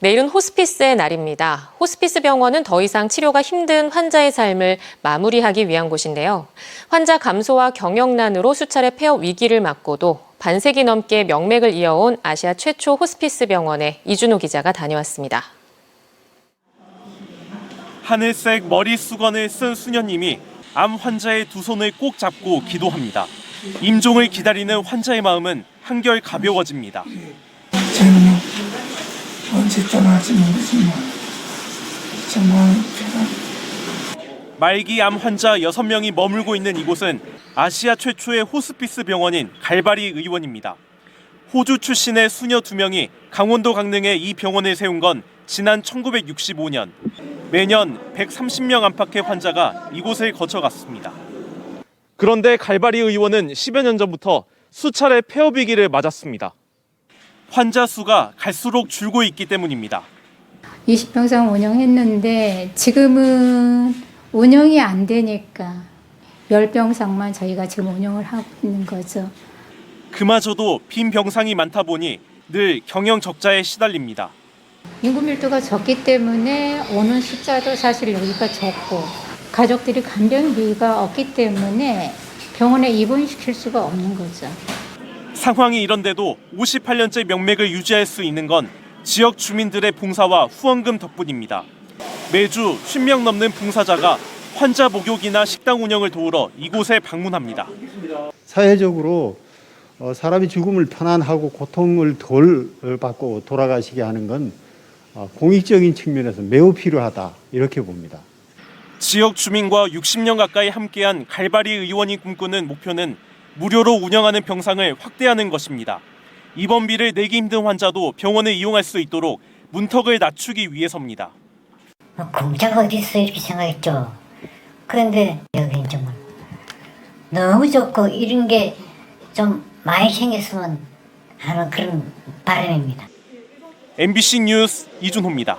내일은 호스피스의 날입니다. 호스피스 병원은 더 이상 치료가 힘든 환자의 삶을 마무리하기 위한 곳인데요. 환자 감소와 경영난으로 수차례 폐업 위기를 맞고도 반세기 넘게 명맥을 이어온 아시아 최초 호스피스 병원에 이준호 기자가 다녀왔습니다. 하늘색 머리 수건을 쓴 수녀님이 암 환자의 두 손을 꼭 잡고 기도합니다. 임종을 기다리는 환자의 마음은 한결 가벼워집니다. 떠날지 모르지만 정말 제가 말기 암 환자 6명이 머물고 있는 이곳은 아시아 최초의 호스피스 병원인 갈바리 의원입니다. 호주 출신의 수녀 두 명이 강원도 강릉에 이 병원을 세운 건 지난 1965년. 매년 130명 안팎의 환자가 이곳을 거쳐갔습니다. 그런데 갈바리 의원은 10여 년 전부터 수차례 폐업 위기를 맞았습니다. 환자 수가 갈수록 줄고 있기 때문입니다. 20평상 운영했는데 지금은 운영이 안 되니까 10병상만 저희가 지금 운영을 하고 있는 거죠. 그마저도 빈 병상이 많다 보니 늘 경영 적자에 시달립니다. 인구 밀도가 적기 때문에 오는 숫자도 사실 여기가 적고 가족들이 간병비가 없기 때문에 병원에 입원시킬 수가 없는 거죠. 상황이 이런데도 58년째 명맥을 유지할 수 있는 건 지역 주민들의 봉사와 후원금 덕분입니다. 매주 10명 넘는 봉사자가 환자 목욕이나 식당 운영을 도우러 이곳에 방문합니다. 사회적으로 어, 사람이 죽음을 편안하고 고통을 덜 받고 돌아가시게 하는 건 어, 공익적인 측면에서 매우 필요하다 이렇게 봅니다. 지역 주민과 60년 가까이 함께한 갈바리 의원이 꿈꾸는 목표는 무료로 운영하는 병상을 확대하는 것입니다. 입원비를 내기 힘든 환자도 병원을 이용할 수 있도록 문턱을 낮추기 위해서입니다. 뭐 공짜가 어디 있어 이렇게 생각했죠. 그런데 여기는 정말 너무 좋고 이런 게 좀 많이 생겼으면 하는 그런 바람입니다. MBC 뉴스 이준호입니다.